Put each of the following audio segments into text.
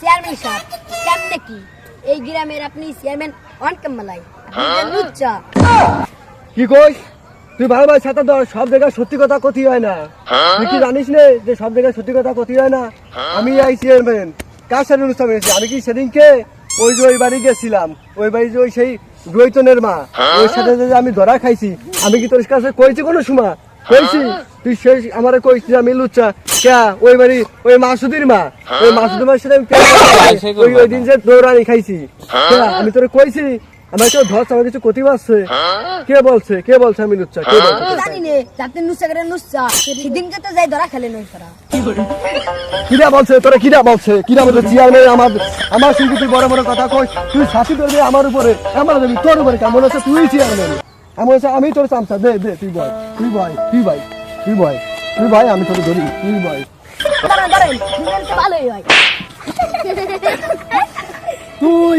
Chairman সাহেব কেমনে কি? এই গ্রামের আপনি চেয়ারম্যান অন কামালাই লুচ্চা। কি কইস? তুই ভালো ভাই সাথে ধর সব জায়গায় সত্যি কথা কথি হয় না। তুই কি জানিস নে যে সব জায়গায় সত্যি কথা কথি হয় না? আমি এই চেয়ারম্যান কার সাথে অনুষ্ঠান হয়েছে? আমি কি সেদিনকে ওই যে ওই বাড়ি গেছিলাম? ওই বাড়ি যে ওই সেই রোহিতনের মা। ওর সাথে যে আমি ধরা খাইছি আমি কি তোর কাছে কইছি কোনো সময়? কইছি? তুই শেষ আমারে কইছি যে আমি লুচ্চা। ক্যা? ওই বাড়ি ওই মাসুদির মা। ওই মাসুদির মার সাথে আমি ওই ওই দিন যে দৌড়ানি খাইছি। আমি তোরে কইছি আমার কেউ ধরছে আমার কিছু ক্ষতি পাচ্ছে কে বলছে? কে বলছে আমি লুচ্চা? কে বলছে? জানি নে যাতে নুসা করে নুসা সেদিনকে তো যাই ধরা খেলে নই সারা কিরা বলছে? তোরা কিরা বলছে? কিরা বলছে? চেয়ারম্যান আমার আমার সঙ্গে তুই বড় বড় কথা কই তুই সাথী করবি আমার উপরে আমার দেবি তোর উপরে কেমন আছে? তুই চেয়ারম্যান এমন আছে? আমি তোর চামচা দে দে তুই বয় তুই বয় তুই ভাই তুই বয় তুই ভাই আমি তোকে ধরি। তুই হয়। তুই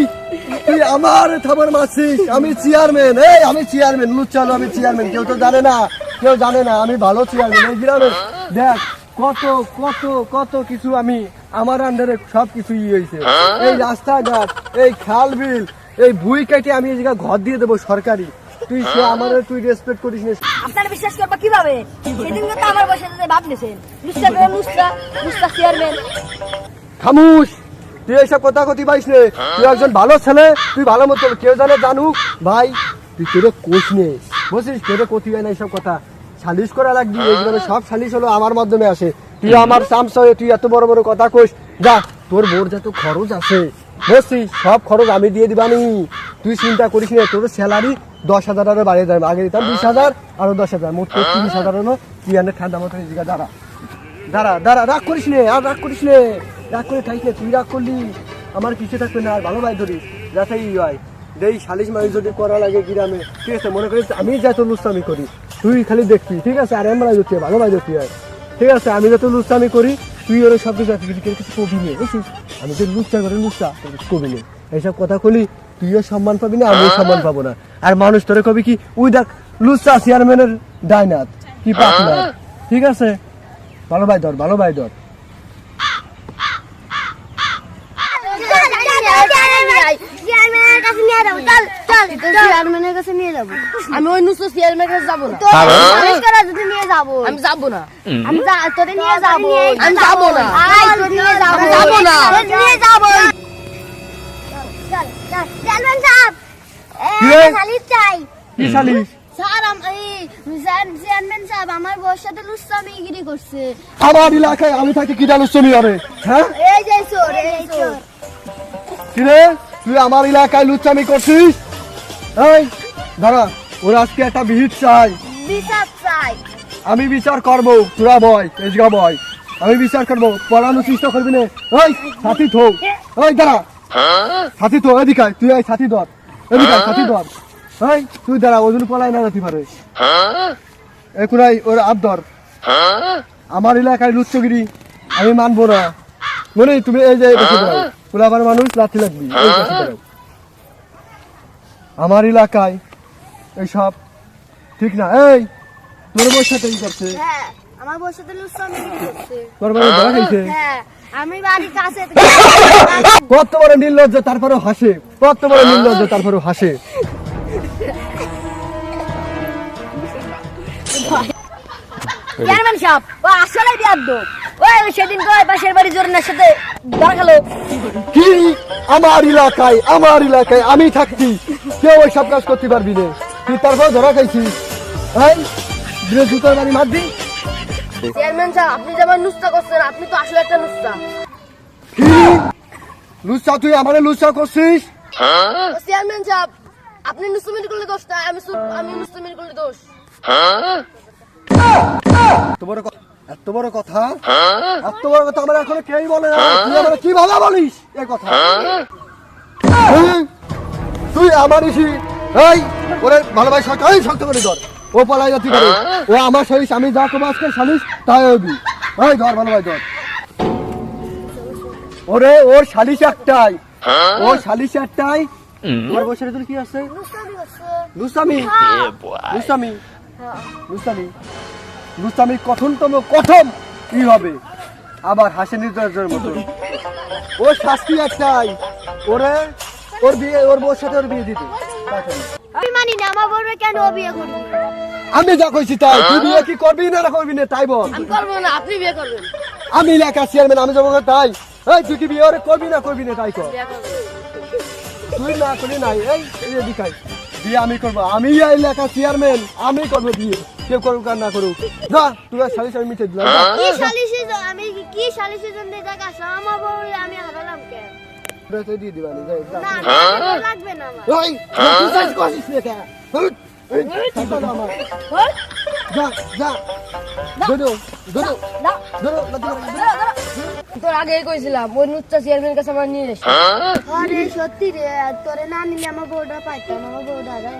তুই আমার খবর মারছিস আমি চেয়ারম্যান এই আমি চেয়ারম্যান লুচ্চালো আমি চেয়ারম্যান কেউ তো জানে না কেউ জানে না আমি ভালো চেয়ারম্যান এই গ্রামে দেখ কত কত কত কিছু আমি আমার আন্ডারে সব কিছু ই হয়েছে এই রাস্তাঘাট এই খাল বিল এই ভুই কেটে আমি এই জায়গায় ঘর দিয়ে দেবো সরকারি। তুই সে আমার তুই রেসপেক্ট করিস না। আপনারা বিশ্বাস করবা কীভাবে? তো আমার বসে ভাব নিছেন করে নুসা নুসা চেয়ারম্যান। খামুশ তুই এইসব কথা কথি পাইস নে। তুই একজন ভালো ছেলে তুই ভালো মতো কেউ জানে জানুক। ভাই তুই কেড়ে কোচ নে। বুঝছিস কেড়ে কথি হয় না এইসব কথা। সালিশ করা লাগবি এইগুলো সব সালিশ হলো আমার মাধ্যমে আসে। তুই আমার হয়ে তুই এত বড় বড় কথা কইস। যা তোর বোর যত খরচ আছে। বুঝছিস সব খরচ আমি দিয়ে দিবানি। তুই চিন্তা করিস না, তোর স্যালারি দশ হাজার আরও বাড়িয়ে যাবে। আগে দিতাম বিশ হাজার, আরও দশ হাজার। মোট তোর তিরিশ হাজার হলো তুই আনে ঠান্ডা মতো এই দাঁড়া। দাঁড়া দাঁড়া, রাগ করিস নে, আর রাগ করিস নে। রাগ করে খাইস নে, তুই রাগ করলি, আমার পিছিয়ে থাকবে না, আর ভালো ভাই ধরিস। যাতেই হয়। দেই, সালিশ মালিশ যদি করা লাগে গ্রামে, ঠিক আছে, মনে করিস আমি যত লুস্তামি করি, তুই খালি দেখবি, ঠিক আছে? আর আমরা ধরতে ভালো ভাই ধরতে হয়, ঠিক আছে? আমি যত লুস্তামি করি, তুই ওরা সব কিছু কিছু কবি নে, বুঝছিস? আমি যে লুচ্চা করে লুচ্চা কবি নে। এইসব কথা কলি তুইও সম্মান পাবি না আমিও সম্মান পাবো না। আর মানুষ তোরে কবি কি উই দেখ লুচ্চা চেয়ারম্যানের ডাইনাত কি পার্টনার ঠিক আছে? ভালো ভাই ধর ভালো ভাই ধর। চেয়ারম্যানের কাছে নিয়ে যাব। চল চল চেয়ারম্যানের কাছে নিয়ে যাব আমি ওই নুসা চেয়ারম্যানের কাছে যাব না যদি নিয়ে যাব। আমি যাব না। আমি তোরে নিয়ে যাব আমি যাব। না। যাব। আমি যাব না। তোরে নিয়ে যাব। কি সালিশ স্যার আম- এই স্যার- চেয়ারম্যান সাহেব আমার বউর সাথে লুচ্চামিগিরি করছে। আমার এলাকায় আমি থাকি কি জানিস হবে? হ্যাঁ? এই যে চোর এই চোর। কি রে তুই আমার এলাকায় লুচ্চামি করছিস? এই দাঁড়া ওর আজকে একটা ভিড় চাই। বিচার চাই। আমি বিচার করব তোরা বয় এজগা বয়। আমি বিচার করব পড়ানোর চেষ্টা করবি না। ওই সাথী থো। ওই দাঁড়া। সাথী তো এদিকে আয়, তুই এই সাথী ধর। এদিকে সাথী ধর। এই তুই দাঁড়া ওজন পলাই না যেতে পারে। একুরাই ওর আপ ধর। আমার এলাকায় লুচ্চগিরি আমি মানবো না। মনে তুমি এই যে বসে মানুষ লাথি লাগবি। আমার এলাকায় এইসব ঠিক না। এই তোর বউর সাথে কি করছে? হ্যাঁ আমার বউর সাথে লুচ্চামিগিরি করছে। তোর বাড়ি ধরা খাইছে? হ্যাঁ আমি বাড়ির কাছে কত বড় নির্লজ্জ তারপরেও হাসে। কত বড় নির্লজ্জ তারপরেও হাসে। চেয়ারম্যান সাহেব ও আসলে বিয়াদ্দ। ওই ওই সেদিন কয় পাশের বাড়ি জোরনের সাথে ধরা খেলো। কি? আমার এলাকায় আমার এলাকায় আমি থাকছি। কেউ ওই সব কাজ করতে পারবি না। তুই তারপর ধরা খাইছিস। এই বাড়ি মার দি। চেয়ারম্যান সাহেব আপনি যেমন নুস্তা করছেন আপনি তো আসলে একটা নুস্তা। কি? লুচা তুই আমারে লুচা করছিস? চেয়ারম্যান সাহেব আপনি নুস্তামিরি করলে দোষ না আমি আমি নুস্তামিরি করলে দোষ। এত বড় এত বড় কথা? এত বড় কথা আমার এখনও কেই বলে না। তুই আমার কি ভালো বলিস? এই কথা? তুই আমার ইসি। এই ওরে ভালো শক্ত এই শক্ত করে ধর। ও পালাই যাচ্ছি করে ও আমার আমি যা করব আজকে তাই হবি। এই ধর ভালো ভাই ধর। ওরে ওর সালিশ একটাই। ওর সালিশ একটাই। তোমার বসে তোর কি আছে? কঠম কি হবে? আবার হাসে নির্দয়ের মতো। ওর শাস্তি একটাই ওরে ওর বিয়ে ওর বউর সাথে ওর বিয়ে দিতে। আমি মানি না আমার বউরে কেন বিয়ে করবি? আমি যা কইছি তাই। তুই বিয়ে কি করবি না না করবি না তাই বল। আমি করব না আপনি বিয়ে করবেন। আমি এলাকা চেয়ারম্যান আমি যাব তাই। এই তুই কি বিয়ে ওরে করবি না করবি না তাই কর। তুই না করলি নাই এই এই এদিকাই বিয়ে আমি করব। আমি এই এলাকা চেয়ারম্যান আমি করব বিয়ে কেউ করুক আর না করুক। যা তুই আর সালিশ আমি মিটে দিলাম। যা। কি সালিশি আমি কি সালিশি জন্য আমি হারালাম কেন? ওটা দিয়ে দিবানি যা, যা। না না, লাগবে না আমার। ওই তুই সাইজ করিস না কে হুট, এই, থাকবে না আমার। যা যা। ধরো ধরো ধরো। ধরো, ধরো। তোর আগে কইছিলাম ওই নুচ্চা চেয়ারম্যান কাছে আমার নিয়ে এসে। আরে সত্যি রে তোরে না নিলে আমার বউটা পাইতাম আমার বউটা গেল